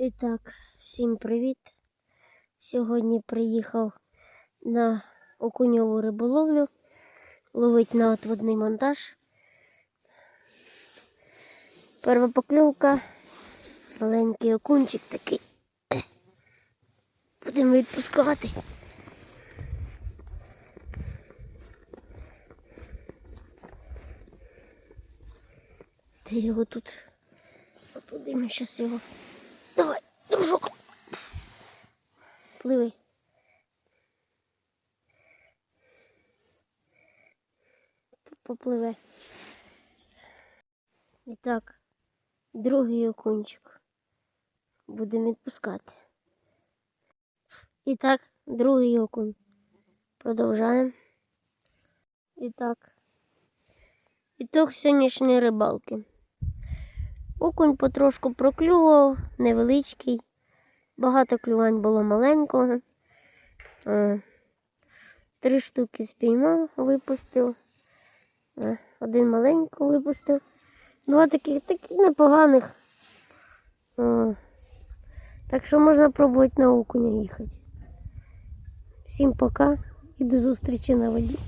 І так, всім привіт. Сьогодні приїхав на окуньову риболовлю. Ловить на отводний монтаж. Перша покльовка. Маленький окунчик такий. Будемо відпускати. Ти його тут. Отуди ми зараз його. Дружок. Пливи. Попливе. І так, другий окунчик. Будемо відпускати. І так, другий окунь. Продовжаємо. І так. Ітог сьогоднішньої рибалки. Окунь потрошку проклював, невеличкий. Багато клювань було маленького. Е, Три штуки спіймав, випустив. Е, Один маленького випустив. Два таких таких непоганих. Е, Так що можна пробувати на окуня їхати. Всім пока і до зустрічі на воді.